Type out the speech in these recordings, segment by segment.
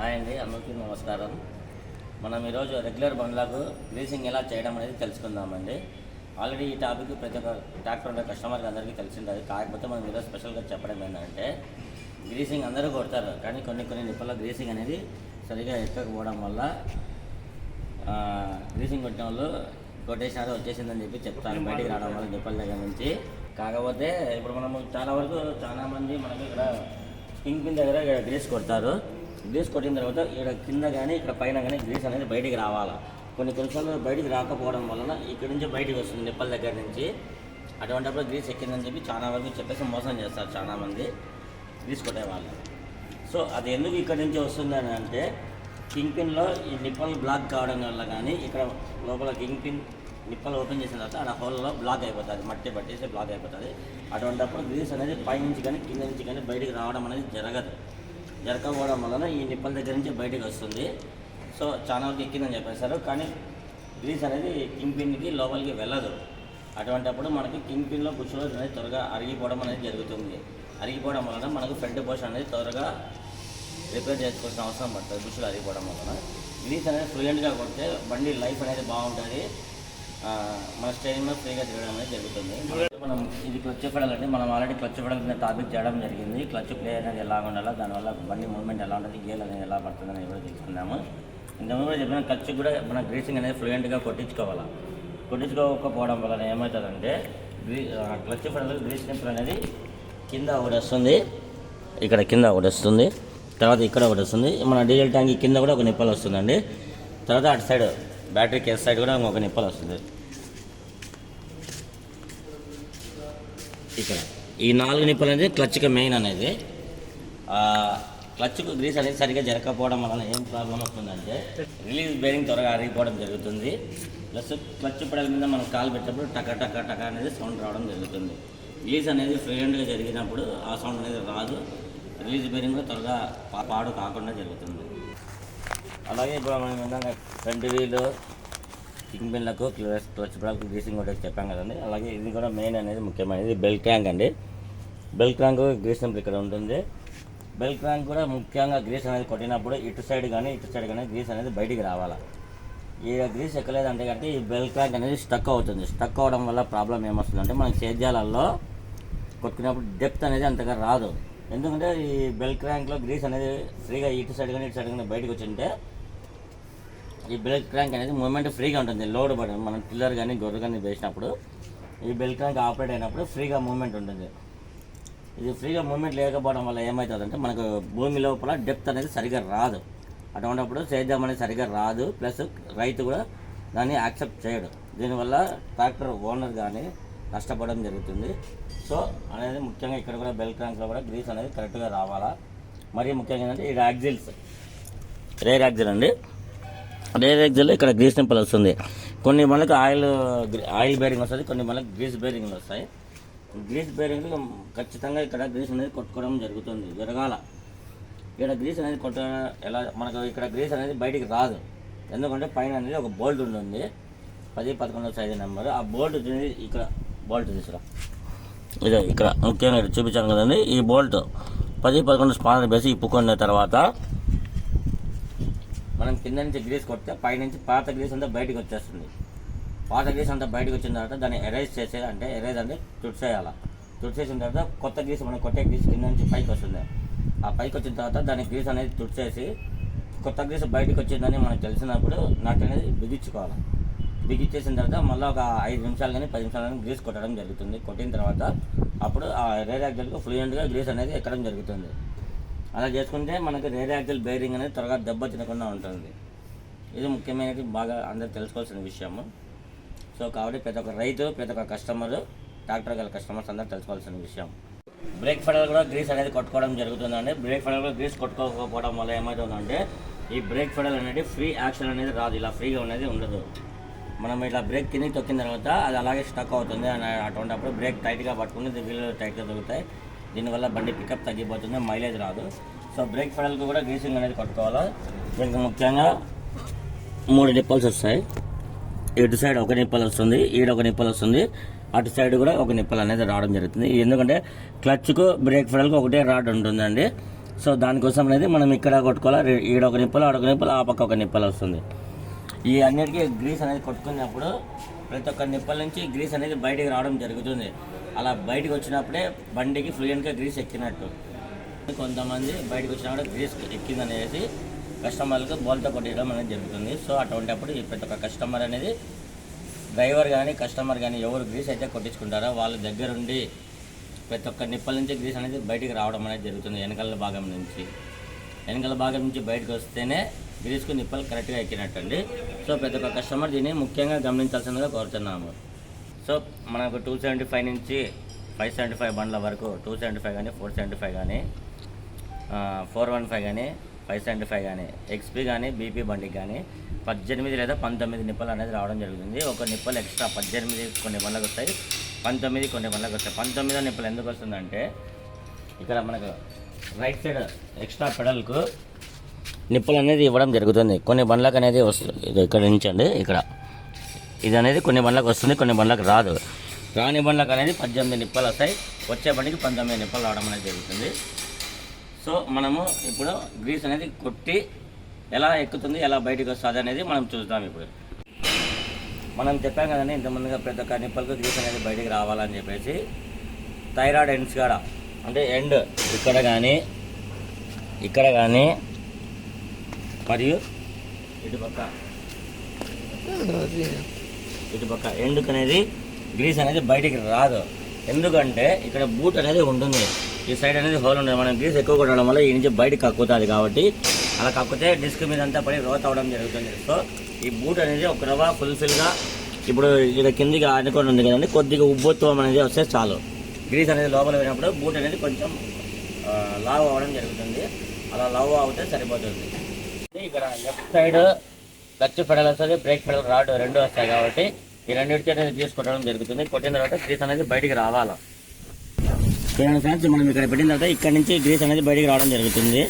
Hi అండి అందరికీ నమస్కారం. మనం ఈరోజు రెగ్యులర్ బండ్లకు గ్రీసింగ్ ఎలా చేయడం అనేది తెలుసుకుందామండి. ఆల్రెడీ ఈ టాపిక్ ప్రతి ఒక్క ట్రాక్టర్ ఉండే కస్టమర్కి అందరికీ తెలిసిండదు కాకపోతే మనం ఈరోజు స్పెషల్గా చెప్పడం ఏంటంటే గ్రీసింగ్ అందరూ కొడతారు. కానీ కొన్ని కొన్ని నిప్పుల గ్రీసింగ్ అనేది సరిగా ఎక్కకపోవడం వల్ల గ్రీసింగ్ కొట్టిన వాళ్ళు కొట్టేసినారు వచ్చేసిందని చెప్పి చెప్తాను బయటికి రావడం వల్ల నిప్పుల దగ్గర నుంచి. కాకపోతే ఇప్పుడు మనము చాలా వరకు చాలామంది మనకి ఇక్కడ కింగ్ పిన్ దగ్గర ఇక్కడ గ్రీస్ కొడతారు. గ్రీస్ కొట్టిన తర్వాత ఇక్కడ కింద కానీ ఇక్కడ పైన కానీ గ్రీస్ అనేది బయటికి రావాలా? కొన్ని కొన్నిసార్లు బయటికి రాకపోవడం వలన ఇక్కడ నుంచి బయటికి వస్తుంది నిప్పల దగ్గర నుంచి. అటువంటిప్పుడు గ్రీస్ ఎక్కిందని చెప్పి చాలా వరకు చెప్పేసి మోసం చేస్తారు చాలామంది గ్రీస్ కొట్టేవాళ్ళు సో అది ఎందుకు ఇక్కడ నుంచి వస్తుంది అని అంటే కింగ్ పిన్లో ఈ నిప్పలు బ్లాక్ కావడం వల్ల కానీ ఇక్కడ లోపల కింగ్ పిన్ నిప్పలు ఓపెన్ చేసిన తర్వాత ఆ హోల్లో బ్లాక్ అయిపోతుంది మట్టి పట్టేసి బ్లాక్ అయిపోతుంది. అటువంటిప్పుడు గ్రీస్ అనేది పైనుంచి కానీ కింద నుంచి కానీ బయటికి రావడం అనేది జరగదు. జరగకపోవడం వలన ఈ నిప్పల దగ్గర నుంచి బయటికి వస్తుంది. సో చాలా వరకు ఎక్కిందని చెప్పేశారు. కానీ గ్రీస్ అనేది కింగ్ పిన్కి లోపలికి వెళ్ళదు. అటువంటిప్పుడు మనకి కింగ్ పిన్లో పుష్లో అనేది త్వరగా అరిగిపోవడం అనేది జరుగుతుంది. అరిగిపోవడం వలన మనకు ఫ్రంట్ పోర్షన్ అనేది త్వరగా రిపేర్ చేసుకోవాల్సిన అవసరం పడుతుంది. బుషులు అరిగిపోవడం వలన. గ్రీస్ అనేది ఫ్లూయెంట్గా కొడితే బండి లైఫ్ అనేది బాగుంటుంది. మన స్టేడియంలో ఫ్రీగా తిరగడం అనేది జరుగుతుంది. మనం ఇది క్లచ్ ఫెడల్ అండి మనం ఆల్రెడీ క్లచ్ ఫెడల్ కింద టాపిక్ చేయడం జరిగింది. క్లచ్ ప్లే అనేది ఎలా ఉండాలో దానివల్ల బండి మూవ్మెంట్ ఎలా ఉంటుంది గేర్ అనేది ఎలా పడుతుంది అనేది కూడా తెలుసుకున్నాము ఇంతకుముందు కూడా చెప్పిన క్లచ్ కూడా మన గ్రీసింగ్ అనేది ఫ్లూయెంట్గా కొట్టించుకోవాలి. కొట్టించుకోకపోవడం వలన ఏమవుతుందంటే గ్రీ క్లచ్ ఫెడల్ గ్రీస్ టెంపుల్ అనేది కింద ఒకటి వస్తుంది. ఇక్కడ కింద ఒకటి వస్తుంది. తర్వాత ఇక్కడ ఒకటి వస్తుంది. మన డీజిల్ ట్యాంక్ కింద కూడా ఒక నిప్పలు వస్తుందండి. తర్వాత అటు సైడ్ బ్యాటరీ కేస్ సైడ్ కూడా ఒక నిప్పలు వస్తుంది. ఇక్కడ. ఈ నాలుగు నిప్పులు అనేది క్లచ్కి మెయిన్ అనేది. క్లచ్కు గ్రీస్ అనేది సరిగ్గా జరగకపోవడం వలన ఏం ప్రాబ్లం వస్తుందంటే రిలీజ్ బేరింగ్ త్వరగా అరిగిపోవడం జరుగుతుంది. ప్లస్ క్లచ్ పెడల మీద మనం కాలు పెట్టినప్పుడు టక టక టక అనేది సౌండ్ రావడం జరుగుతుంది. రిలీజ్ అనేది ఫ్రీహెండ్గా జరిగినప్పుడు ఆ సౌండ్ అనేది రాదు. రిలీజ్ బేరింగ్ కూడా త్వరగా పా- పాడు కాకుండా జరుగుతుంది. అలాగే ఇప్పుడు మనం ఇందాక ఫ్రంట్ వీలు కింగ్ బిన్లకు క్లచ్ క్లచ్ బ్రాక్ గ్రీసింగ్ కూడా చెప్పాం కదండి. అలాగే ఇది కూడా మెయిన్ అనేది ముఖ్యమైనది బెల్ ట్యాంక్ అండి. బెల్ ట్యాంక్ గ్రీస్ నెంబర్ ఇక్కడ ఉంటుంది. బెల్ ట్యాంక్ కూడా ముఖ్యంగా గ్రీస్ అనేది కొట్టినప్పుడు ఇటు సైడ్ కానీ ఇటు సైడ్ కానీ గ్రీస్ అనేది బయటికి రావాలి. ఈ గ్రీస్ ఎక్కలేదంటే కంటే ఈ బెల్ ట్యాంక్ అనేది స్టక్ అవుతుంది. స్టక్ అవడం వల్ల ప్రాబ్లం ఏమొస్తుందంటే మనం సేద్యాలలో కొట్టుకున్నప్పుడు డెప్త్ అనేది అంతగా రాదు. ఎందుకంటే ఈ బెల్ క్రాంక్లో గ్రీస్ అనేది ఫ్రీగా ఇటు సైడ్ కానీ ఇటు సైడ్ కానీ బయటకు వచ్చింటే ఈ బెల్ట్ క్రాంక్ అనేది మూమెంట్ ఫ్రీగా ఉంటుంది. లోడ్ పడి మనం పిల్లర్ కానీ గొర్రె కానీ వేసినప్పుడు ఈ బెల్ట్ క్రాంక్ ఆపరేట్ అయినప్పుడు ఫ్రీగా మూమెంట్ ఉంటుంది. ఇది ఫ్రీగా మూమెంట్ లేకపోవడం వల్ల ఏమవుతుందంటే మనకు భూమి లోపల డెప్త్ అనేది సరిగా రాదు. అటువంటిప్పుడు సేద్యం అనేది సరిగా రాదు. ప్లస్ రైతు కూడా దాన్ని యాక్సెప్ట్ చేయడు. దీనివల్ల ట్రాక్టర్ ఓనర్ కానీ నష్టపోవడం జరుగుతుంది. సో అనేది ముఖ్యంగా ఇక్కడ కూడా బెల్ట్ క్రాంక్లో కూడా గ్రీస్ అనేది కరెక్ట్గా రావాలా? మరీ ముఖ్యంగా ఏంటంటే ఈ యాక్జిల్స్ రేర్ యాక్జిల్ అండి. రేర్ ఇక్కడ గ్రీస్ టెంపుల్ వస్తుంది. కొన్ని మనకు ఆయిల్ ఆయిల్ బేరింగ్ వస్తుంది కొన్ని మనకు గ్రీస్ బేరింగ్లు వస్తాయి. గ్రీస్ బేరింగ్ ఖచ్చితంగా ఇక్కడ గ్రీస్ అనేది కొట్టుకోవడం జరుగుతుంది జరగాల. ఇక్కడ గ్రీస్ అనేది కొట్టడం ఎలా మనకు ఇక్కడ గ్రీస్ అనేది బయటికి రాదు. ఎందుకంటే పైన అనేది ఒక బోల్ట్ ఉంటుంది. పది పదకొండు సైజు నెంబర్. ఆ బోల్ట్ అనేది ఇక్కడ బోల్ట్ తీసుకురా. ఇదే ఇక్కడ ముఖ్యంగా చూపించాను కదండి ఈ బోల్ట్. పది పదకొండు స్పానర్ వేసి ఇప్పుకున్న తర్వాత మనం కింద నుంచి గ్రీస్ కొడితే పైనుంచి పాత గ్రీస్ అంతా బయటకు వచ్చేస్తుంది. పాత గ్రీస్ అంతా బయటకు వచ్చిన తర్వాత దాన్ని ఎరైజ్ చేసే అంటే ఎరైజ్ అంటే తుడిచేయాలి. తుడిచేసిన తర్వాత కొత్త గ్రీస్ మనం కొట్టే గ్రీస్ కింద నుంచి పైకి వస్తుంది. ఆ పైకి వచ్చిన తర్వాత దాని గ్రీస్ అనేది తుడిచేసి కొత్త గ్రీస్ బయటకు వచ్చిందని మనకు తెలిసినప్పుడు నట్ అనేది బిగించుకోవాలి. బిగించేసిన తర్వాత మళ్ళీ ఒక ఐదు నిమిషాలు కానీ పది నిమిషాలు కానీ గ్రీస్ కొట్టడం జరుగుతుంది. కొట్టిన తర్వాత అప్పుడు ఆ ఎరైజ్ యాక్సిల్కి ఫ్లూయెంట్గా గ్రీస్ అనేది ఎక్కడం జరుగుతుంది. అలా చేసుకుంటే మనకి రేర్ బేరింగ్ అనేది త్వరగా దెబ్బ తినకుండా ఉంటుంది. ఇది ముఖ్యమైనది బాగా అందరూ తెలుసుకోవాల్సిన విషయము. సో కాబట్టి ప్రతి ఒక్క రైతు ప్రతి ఒక్క కస్టమర్ ట్రాక్టర్ గల కస్టమర్స్ అందరూ తెలుసుకోవాల్సిన విషయం. బ్రేక్ ఫెడల్ కూడా గ్రీస్ అనేది కొట్టుకోవడం జరుగుతుందండి. బ్రేక్ ఫెడల్ కూడా గ్రీస్ కొట్టుకోకపోవడం వల్ల ఏమవుతుందంటే ఈ బ్రేక్ ఫెడల్ అనేది ఫ్రీ యాక్షన్ అనేది రాదు. ఇలా ఫ్రీగా అనేది ఉండదు. మనం ఇట్లా బ్రేక్ కింద తొక్కిన తర్వాత అది అలాగే స్టక్ అవుతుంది. అని అటువంటిప్పుడు బ్రేక్ టైట్గా పట్టుకుని వీళ్ళు టైట్గా దొరుకుతాయి. దీనివల్ల బండి పికప్ తగ్గిపోతుంది మైలేజ్ రాదు. సో బ్రేక్ ఫెడల్కి కూడా గ్రీసింగ్ అనేది కొట్టుకోవాలి. దీనికి ముఖ్యంగా మూడు నిప్పల్స్ వస్తాయి. ఇటు సైడ్ ఒక నిప్పలు వస్తుంది ఈడ ఒక నిప్పలు వస్తుంది అటు సైడ్ కూడా ఒక నిప్పలు అనేది రావడం జరుగుతుంది. ఎందుకంటే క్లచ్కు బ్రేక్ ఫెడల్కి ఒకటే రాడ్ ఉంటుందండి. సో దానికోసం అనేది మనం ఇక్కడ కొట్టుకోవాలి ఈడ ఒక నిప్పలు ఆడొక నిప్పలు ఆ పక్క ఒక నిప్పలు వస్తుంది. ఈ అన్నిటికీ గ్రీస్ అనేది కొట్టుకున్నప్పుడు ప్రతి ఒక్క నిప్పల నుంచి గ్రీస్ అనేది బయటికి రావడం జరుగుతుంది. అలా బయటికి వచ్చినప్పుడే బండికి ఫ్లూయెంట్గా గ్రీస్ ఎక్కినట్టు. కొంతమంది బయటకు వచ్చినప్పుడు గ్రీస్ ఎక్కిందనేసి కస్టమర్లకు బోల్తో కొట్టడం అనేది జరుగుతుంది. సో అటువంటిప్పుడు ప్రతి ఒక్క కస్టమర్ అనేది డ్రైవర్ కానీ కస్టమర్ కానీ ఎవరు గ్రీస్ అయితే కొట్టించుకుంటారో వాళ్ళ దగ్గరుండి ప్రతి ఒక్క నిప్పల నుంచి గ్రీస్ అనేది బయటికి రావడం అనేది జరుగుతుంది వెనకాల భాగం నుంచి. వెనకాల భాగం నుంచి బయటకు వస్తేనే గ్రీస్కు నిప్పలు కరెక్ట్గా ఎక్కినట్టండి. సో ప్రతి ఒక్క కస్టమర్ దీన్ని ముఖ్యంగా గమనించాల్సిందిగా కోరుతున్నాము. సో మనకు టూ సెవెంటీ ఫైవ్ నుంచి ఫైవ్ సెవెంటీ ఫైవ్ బండ్ల వరకు టూ సెవెంటీ ఫైవ్ కానీ ఫోర్ సెవెంటీ ఫైవ్ కానీ ఫోర్ వన్ ఫైవ్ కానీ ఫైవ్ సెవెంటీ ఫైవ్ కానీ ఎక్స్పీ కానీ బీపీ బండికి కానీ పద్దెనిమిది లేదా పంతొమ్మిది నిప్పలు అనేది రావడం జరుగుతుంది. ఒక నిప్పలు ఎక్స్ట్రా పద్దెనిమిది కొన్ని బండ్లకు వస్తాయి పంతొమ్మిది కొన్ని బండ్లకు వస్తాయి. పంతొమ్మిదో నిప్పలు ఎందుకు వస్తుందంటే ఇక్కడ మనకు రైట్ సైడ్ ఎక్స్ట్రా పెడల్కు నిప్పులు అనేది ఇవ్వడం జరుగుతుంది. కొన్ని బండ్లకు అనేది వస్తుంది ఇది ఇక్కడ నుంచండి ఇక్కడ. ఇది అనేది కొన్ని బండ్లకు వస్తుంది కొన్ని బండ్లకు రాదు. రాని బండ్లకు అనేది పద్దెనిమిది నిప్పలు వస్తాయి. వచ్చే బండికి పంతొమ్మిది నిప్పలు రావడం అనేది జరుగుతుంది. సో మనము ఇప్పుడు గ్రీస్ అనేది కొట్టి ఎలా ఎక్కుతుంది ఎలా బయటకు వస్తుంది అనేది మనం చూద్దాం ఇప్పుడు. మనం చెప్పాం కదండి ఇంతమందిగా ప్రతి ఒక్క నిప్పలకు గ్రీస్ అనేది బయటికి రావాలని చెప్పేసి. థైరాయిడ్ ఎండ్స్ కాడ అంటే ఎండ్ ఇక్కడ కానీ ఇక్కడ కానీ మరియు ఇటుపక్క ఇటు పక్క ఎండుకు అనేది గ్రీస్ అనేది బయటికి రాదు. ఎందుకంటే ఇక్కడ బూట్ అనేది ఉంటుంది. ఈ సైడ్ అనేది హోల్ ఉండదు మనం గ్రీస్ ఎక్కువ కొట్టడం వల్ల ఈ నుంచి బయటకు కక్కుతుంది కాబట్టి అలా కక్కితే డిస్క్ మీద అంతా పడి రోత్ అవడం జరుగుతుంది. సో ఈ బూట్ అనేది ఒక రవ్వ ఫుల్ఫిల్గా ఇప్పుడు ఇక్కడ కిందికి ఆడుకొని ఉంది కదండి. కొద్దిగా ఉబ్బొత్వం అనేది వస్తే చాలు. గ్రీస్ అనేది లోపల పోయినప్పుడు బూట్ అనేది కొంచెం లావ్ అవ్వడం జరుగుతుంది. అలా లావ్ అవుతే సరిపోతుంది. ఇక్కడ లెఫ్ట్ సైడ్ క్లచ్ ఫెడల్ వస్తుంది బ్రేక్ ఫెడల్ రాడ్ రెండు వస్తాయి కాబట్టి ఈ రెండింటి అనేది తీసుకొట్టడం జరుగుతుంది. కొట్టిన తర్వాత గ్రీస్ అనేది బయటికి రావాలి? చూడండి ఫ్రెండ్స్ మనం ఇక్కడ పెట్టిన తర్వాత ఇక్కడ నుంచి గ్రీస్ అనేది బయటికి రావడం జరుగుతుంది.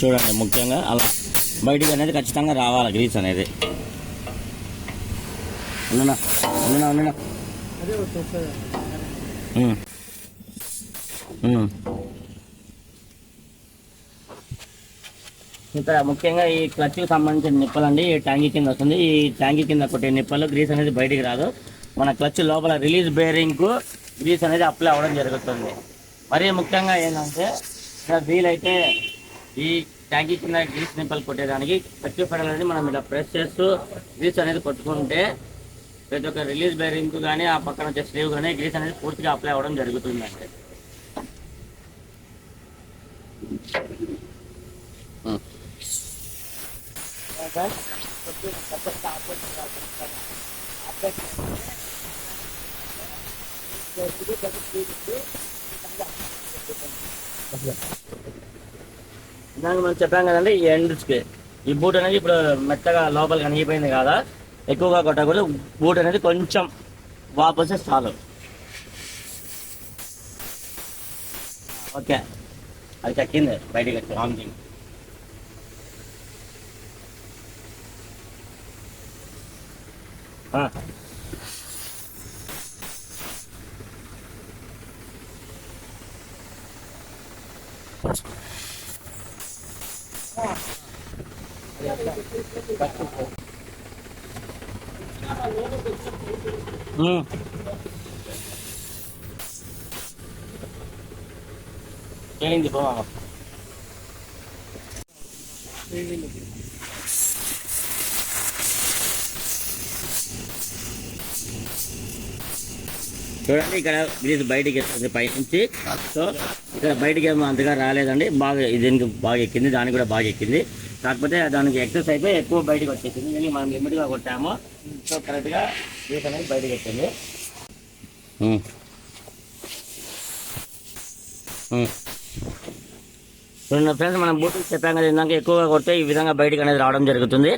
చూడండి ముఖ్యంగా అలా బయటికి అనేది ఖచ్చితంగా రావాలి గ్రీస్ అనేది? ఉన్ననా ఇక్కడ ముఖ్యంగా ఈ క్లచ్కి సంబంధించిన నిప్పలు అండి ఈ ట్యాంకీ కింద వస్తుంది. ఈ ట్యాంకీ కింద కొట్టే నిప్పలు గ్రీస్ అనేది బయటికి రాదు. మన క్లచ్ లోపల రిలీజ్ బేరింగ్కు గ్రీస్ అనేది అప్లై అవ్వడం జరుగుతుంది. మరీ ముఖ్యంగా ఏంటంటే ఇక్కడ వీలైతే ఈ ట్యాంకీ కింద గ్రీస్ నిప్పలు కొట్టేదానికి క్లచ్ ఫెడల్ అనేది మనం ఇలా ప్రెస్ చేస్తూ గ్రీస్ అనేది కొట్టుకుంటే ప్రతి ఒక్క రిలీజ్ బేరింగ్ కానీ ఆ పక్కన వచ్చే స్లీవ్ కానీ గ్రీస్ అనేది పూర్తిగా అప్లై అవ్వడం జరుగుతుంది అండి దానికి మనం చెప్పాం కదండి ఈ ఎండ్స్కి ఈ బూట్ అనేది ఇప్పుడు మెత్తగా లోపలికి అణిగిపోయింది కదా ఎక్కువగా కొట్టకూడదు. బూట్ అనేది కొంచెం వాపస్ చాలు. ఓకే. అది చెక్కింది బయటికి Ha? Hmm. Galing di ba mga? Galing di? చూడండి ఇక్కడ గ్రీస్ బయటికి వస్తుంది పై నుంచి సో ఇక్కడ బయటికి ఏమో అంతగా రాలేదండి. బాగా దీనికి బాగా ఎక్కింది దానికి కూడా బాగా ఎక్కింది. కాకపోతే దానికి ఎక్సెస్ అయిపోయి ఎక్కువ బయటకు వచ్చేసింది. దీనికి మనం లిమిట్గా కొట్టాము. సో కరెక్ట్గా గ్రీస్ అనేది బయటకు వచ్చింది. చూడండి ఫ్రెండ్స్ మనం బూట్లు చెప్పాం కదా ఇందాక ఎక్కువగా కొడితే ఈ విధంగా బయటకు అనేది రావడం జరుగుతుంది.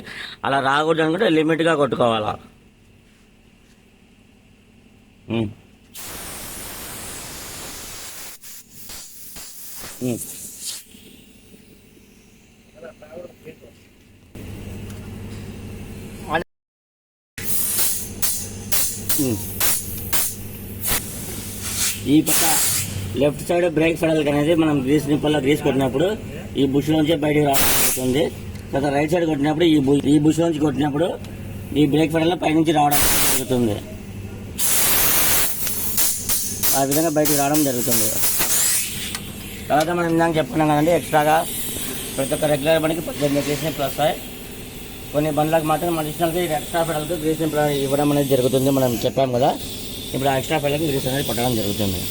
అలా రాకూడదు అనుకుంటే లిమిట్గా కొట్టుకోవాలా. ఈ పక్క లెఫ్ట్ సైడ్ బ్రేక్ ఫెడల్ అనేది మనం గ్రీస్ నిప్పల్లో గ్రీస్ కొట్టినప్పుడు ఈ బుష్ నుంచి బయటకు రావడం జరుగుతుంది తర్వాత రైట్ సైడ్ కొట్టినప్పుడు ఈ బు- ఈ బుష్ నుంచి కొట్టినప్పుడు ఈ బ్రేక్ ఫెడల్ పైనుంచి రావడం జరుగుతుంది. ఆ విధంగా బయటకు రావడం జరుగుతుంది. తర్వాత మనం ఇందాక చెప్పుకున్నాం కదండి ఎక్స్ట్రాగా ప్రతి ఒక్క రెగ్యులర్ బండికి పద్దెనిమిది గ్రీస్ ప్లస్ వస్తాయి. కొన్ని బండ్లకు మాత్రం అడిషనల్గా ఎక్స్ట్రా ఫెడల్కి గ్రీసింగ్ ఇవ్వడం అనేది జరుగుతుంది మనం చెప్పాం కదా. ఇప్పుడు ఆ ఎక్స్ట్రా ఫెడల్కి గ్రీస్ అనేది కొట్టడం జరుగుతుంది.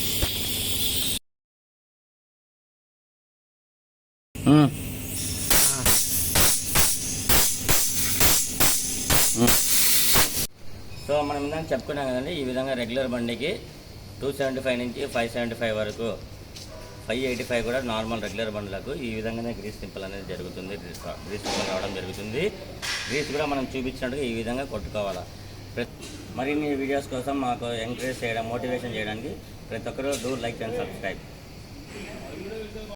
సో మనం ఇందాక చెప్పుకున్నాం కదండి ఈ విధంగా రెగ్యులర్ బండికి టూ సెవెంటీ ఫైవ్ నుంచి ఫైవ్ సెవెంటీ ఫైవ్ వరకు ఫైవ్ ఎయిటీ ఫైవ్ కూడా నార్మల్ రెగ్యులర్ బండ్లకు ఈ విధంగానే గ్రీస్ సింపుల్ అనేది జరుగుతుంది. గ్రీస్ గ్రీస్ రావడం జరుగుతుంది. గ్రీస్ కూడా మనం చూపించినట్టుగా ఈ విధంగా కొట్టుకోవాలి. మరిన్ని వీడియోస్ కోసం మాకు ఎంకరేజ్ చేయడం మోటివేషన్ చేయడానికి ప్రతి ఒక్కరూ డూ లైక్ అండ్ సబ్స్క్రైబ్.